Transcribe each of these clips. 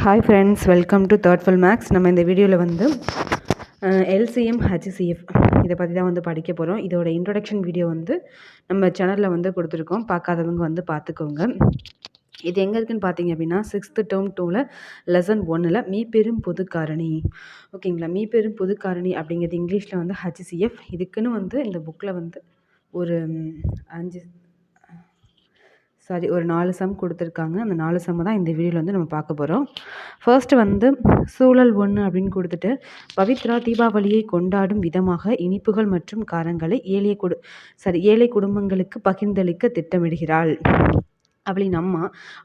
Hi friends welcome to third full max நம்ம இந்த வீடியோவில் வந்து எல்சிஎம் ஹச்சிசிஎஃப் இதை பற்றி தான் வந்து படிக்க போகிறோம் இதோட இன்ட்ரொடக்ஷன் வீடியோ வந்து நம்ம சேனலில் வந்து கொடுத்துருக்கோம். பார்க்காதவங்க வந்து பார்த்துக்கோங்க. இது எங்கே இருக்குன்னு பார்த்தீங்க அப்படின்னா சிக்ஸ்த்து டேர்ம் டூவில் லெசன் ஒன்னில் மீப்பெரும் பொது காரணி. ஓகேங்களா மீப்பெரும் பொது காரணி அப்படிங்கிறது இங்கிலீஷில் வந்து ஹச்சிசிஎஃப் இதுக்குன்னு வந்து இந்த புக்கில் வந்து ஒரு அஞ்சு சாரி ஒரு நாலு சம் கொடுத்துருக்காங்க. அந்த நாலு சம்மை தான் இந்த வீடியோவில் வந்து நம்ம பார்க்க போகிறோம் ஃபர்ஸ்ட் வந்து சூழல் ஒன்று அப்படின்னு கொடுத்துட்டு பவித்ரா தீபாவளியை கொண்டாடும் விதமாக இனிப்புகள் மற்றும் காரங்களை ஏழை குடு சாரி ஏழை குடும்பங்களுக்கு பகிர்ந்தளிக்க திட்டமிடுகிறாள். அவளின் அம்மா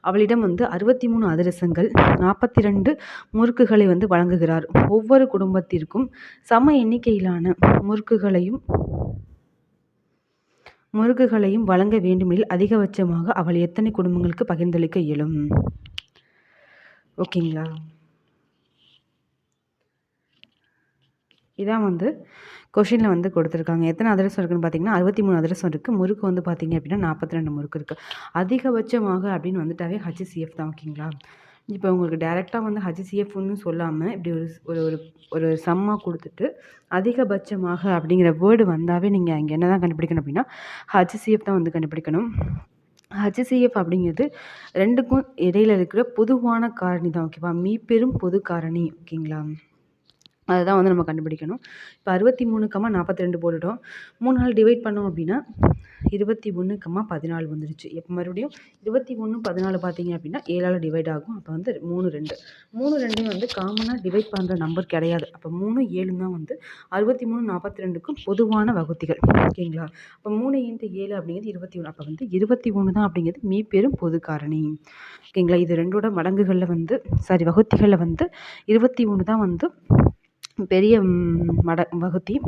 அவளிடம் வந்து அறுபத்தி மூணு அதிரசங்கள் நாற்பத்தி ரெண்டு முறுக்குகளை வந்து வழங்குகிறார். ஒவ்வொரு குடும்பத்திற்கும் சம எண்ணிக்கையிலான முறுக்குகளையும் முறுக்குகளையும் வழங்க வேண்டுமெனில் அதிகபட்சமாக அவள் எத்தனை குடும்பங்களுக்கு பகிர்ந்தளிக்க இயலும்? ஓகேங்களா? இதான் வந்து கொஷினில் வந்து கொடுத்துருக்காங்க. எத்தனை அதிரசம் இருக்குன்னு பார்த்தீங்கன்னா அறுபத்தி மூணு அதிரசம் இருக்குது முறுக்கு வந்து பார்த்தீங்க அப்படின்னா நாற்பத்தி ரெண்டு முறுக்கு இருக்குது அதிகபட்சமாக அப்படின்னு வந்துட்டாவே ஹச்சிசிஎஃப் தான் ஓகேங்களா? இப்போ உங்களுக்கு டேரெக்டாக வந்து ஹச்சிசிஎஃப்னு சொல்லாமல் இப்படி ஒரு ஒரு ஒரு ஒரு சம்மாக கொடுத்துட்டு அதிகபட்சமாக அப்படிங்கிற வேர்டு வந்தாவே நீங்கள் அங்கே என்ன தான் கண்டுபிடிக்கணும் அப்படின்னா ஹச்சிசிஎஃப் தான் வந்து கண்டுபிடிக்கணும். ஹச்சிசிஎஃப் அப்படிங்கிறது ரெண்டுக்கும் இடையில இருக்கிற பொதுவான காரணி தான் ஓகேவா மீப்பெரும் பொது காரணி ஓகேங்களா அதுதான் வந்து நம்ம கண்டுபிடிக்கணும். இப்போ அறுபத்தி மூணு கம்மா நாற்பத்தி ரெண்டு போட்டுட்டோம். மூணு நாள் டிவைட் பண்ணோம் அப்படின்னா இருபத்தி ஒன்று கம்மா பதினாலு வந்துருச்சு. இப்போ மறுபடியும்? இருபத்தி ஒன்று பதினாலு பார்த்தீங்க அப்படின்னா ஏழால் டிவைட் ஆகும். அப்போ வந்து மூணு ரெண்டு. மூணு ரெண்டையும் வந்து காமனாக டிவைட் பண்ணுற நம்பர் கிடையாது. அப்போ மூணு ஏழு தான் வந்து அறுபத்தி மூணு நாற்பத்தி ரெண்டுக்கும் பொதுவான வகுத்திகள். ஓகேங்களா? அப்போ மூணு இன்ட்டு ஏழு அப்படிங்கிறது இருபத்தி ஒன்று அப்போ வந்து இருபத்தி ஒன்று தான் அப்படிங்கிறது மீ பெரும் பொது காரணி. ஓகேங்களா? இது ரெண்டோட மடங்குகளில் வந்து சாரி வகுத்திகளில் வந்து இருபத்தி ஒன்று தான் வந்து பெரிய மட வகுத்தி.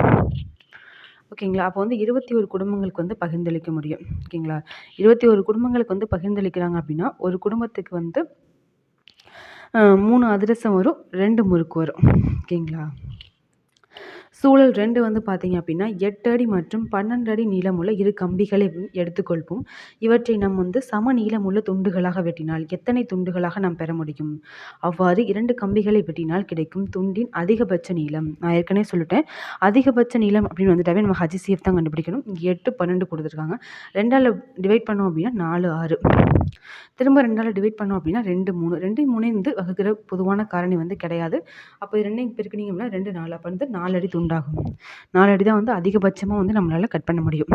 ஓகேங்களா? அப்போ வந்து இருபத்தி ஒரு குடும்பங்களுக்கு வந்து பகிர்ந்தளிக்க முடியும். ஓகேங்களா? இருபத்தி ஒரு குடும்பங்களுக்கு வந்து பகிர்ந்தளிக்கிறாங்க அப்படின்னா ஒரு குடும்பத்துக்கு வந்து மூணு அதிரசம் வரும் ரெண்டு முறுக்கு வரும். ஓகேங்களா? சூழல் ரெண்டு வந்து பார்த்தீங்க அப்படின்னா எட்டு அடி மற்றும் பன்னெண்டு அடி நீளமுள்ள இரு கம்பிகளை எடுத்துக்கொள்வோம். இவற்றை நாம் வந்து சம நீளமுள்ள துண்டுகளாக வெட்டினால் எத்தனை துண்டுகளாக நாம் பெற முடியும்? அவ்வாறு இரண்டு கம்பிகளை வெட்டினால் கிடைக்கும் துண்டின் அதிகபட்ச நீளம். நான் ஏற்கனவே சொல்லிட்டேன். அதிகபட்ச நீளம் அப்படின்னு வந்துட்டாவே நம்ம ஹஜிசிஎஃப் தான் கண்டுபிடிக்கணும். இங்கே எட்டு பன்னெண்டு கொடுத்துருக்காங்க. ரெண்டால் டிவைட் பண்ணோம் அப்படின்னா நாலு ஆறு. திரும்ப ரெண்டால் டிவைட் பண்ணோம் அப்படின்னா ரெண்டு மூணு. ரெண்டு மூணு வந்து வகுக்கிற பொதுவான காரணி வந்து கிடையாது. அப்போ ரெண்டையும் பெருக்கினீங்க அப்படின்னா ரெண்டு நாலு. அப்போ வந்து நாலு அடி துண்டு உண்டாகும். நாலு அடி தான் வந்து அதிகபட்சமாக வந்து நம்மளால் கட் பண்ண முடியும்.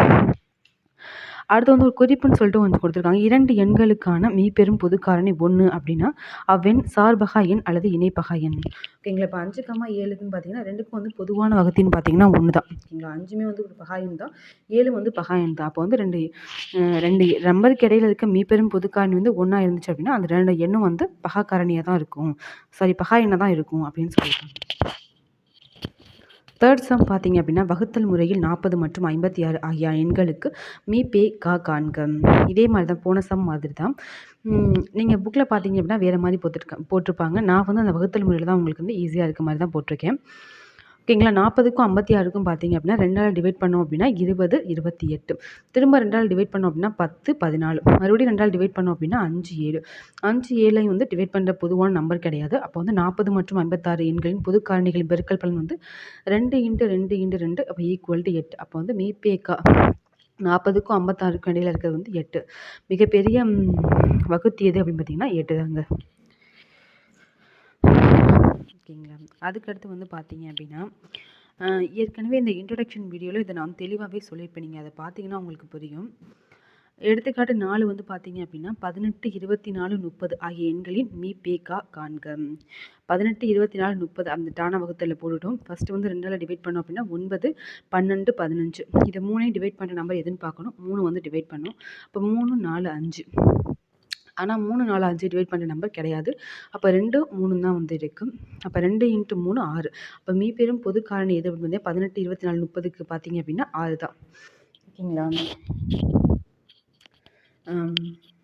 அடுத்து வந்து ஒரு குறிப்புன்னு சொல்லிட்டு வந்து கொடுத்துருக்காங்க. இரண்டு எண்களுக்கான மீப்பெரும் பொது காரணி ஒன்று அப்படின்னா அவ்வெண் சார்பகா எண் அல்லது இணைப்பகா எண். ஓகேங்களா இப்போ அஞ்சு கம்மா ஏழுக்குன்னு பார்த்தீங்கன்னா ரெண்டுக்கும் வந்து பொதுவான வகத்தின்னு பார்த்தீங்கன்னா ஒன்று தான் ஓகேங்களா அஞ்சுமே வந்து ஒரு பகா எண் தான் ஏழு வந்து பகா எண் தான் அப்போ வந்து ரெண்டு ரெண்டு நம்பருக்கு இடையில இருக்க மீப்பெரும் பொது காரணி வந்து ஒன்றா இருந்துச்சு அப்படின்னா அந்த ரெண்டு எண்ணும் வந்து பகா காரணியாக தான் இருக்கும். சாரி பகா எண்ணாக தான் இருக்கும் அப்படின்னு சொல்லியிருக்காங்க. தேர்ட் சம் பார்த்தீங்க அப்படின்னா வகுத்தல் முறையில் நாற்பது மற்றும் ஐம்பத்தி ஆறு ஆகிய எண்களுக்கு மீ பே கா காண்க. இதே மாதிரி தான் போன சம் மாதிரி தான் நீங்கள் புக்கில் பார்த்தீங்க அப்படின்னா வேறு மாதிரி போட்டுருக்க போட்டிருப்பாங்க. நான் வந்து அந்த வகுத்தல் முறையில் தான் உங்களுக்கு வந்து ஈஸியாக இருக்க மாதிரி தான் போட்டிருக்கேன். ஓகேங்களா? நாற்பதுக்கும் ஐம்பத்தி ஆறுக்கும் பார்த்தீங்க அப்படின்னா ரெண்டால் டிவைட் பண்ணோம் அப்படின்னா இருபது இருபத்தி எட்டு. திரும்ப ரெண்டால் டிவைட் பண்ணோம் அப்படின்னா பத்து பதினாலு. மறுபடியும் ரெண்டால் டிவைட் பண்ணோம் அப்படின்னா அஞ்சு ஏழு. அஞ்சு ஏழையும் வந்து டிவைட் பண்ணுற பொதுவான நம்பர் கிடையாது. அப்போ வந்து நாற்பது மற்றும் ஐம்பத்தாறு எண்களின் பொது காரணிகளின் பெருக்கல் பலன் வந்து ரெண்டு இன்ட்டு ரெண்டு இன்ட்டு ரெண்டு அப்போ ஈக்குவல் டு எட்டு. அப்போ வந்து மீபேக்கா நாற்பதுக்கும் ஐம்பத்தாறுக்கும் இடையில் இருக்கிறது வந்து எட்டு. மிகப்பெரிய ம், வகுத்தி எது அப்படின்னு பார்த்தீங்கன்னா எட்டு தாங்க ஓகேங்களா? அதுக்கடுத்து வந்து பார்த்தீங்க அப்படின்னா ஏற்கனவே இந்த இன்ட்ரடக்ஷன் வீடியோவில் இதை நான் தெளிவாகவே சொல்லியிருப்பேன். நீங்கள் அதை பார்த்தீங்கன்னா உங்களுக்கு புரியும். எடுத்துக்காட்டு நாலு வந்து பார்த்தீங்க அப்படின்னா பதினெட்டு இருபத்தி நாலு முப்பது ஆகிய எண்களின் மீ பேக்கா காண்க. பதினெட்டு இருபத்தி நாலு முப்பது அந்த டான வகுத்தில் போட்டுவிட்டோம் ஃபஸ்ட்டு வந்து ரெண்டால் டிவைட் பண்ணோம் அப்படின்னா ஒன்பது பன்னெண்டு பதினஞ்சு. இதை மூணையும் டிவைட் பண்ணுற நம்பர் எதுன்னு பார்க்கணும். மூணு வந்து டிவைட் பண்ணணும் அப்போ மூணு நாலு அஞ்சு. ஆனால் மூணு நாலு அஞ்சு டிவைட் பண்ணுற நம்பர் கிடையாது. அப்போ ரெண்டு மூணு தான் வந்து இருக்குது அப்போ ரெண்டு இன்ட்டு மூணு ஆறு. அப்போ மீ பெரும் பொது காரணி எது அப்படின்னு பார்த்தீங்கன்னா பதினெட்டு இருபத்தி நாலு முப்பதுக்கு பார்த்தீங்க அப்படின்னா ஆறு தான். ஓகேங்களா?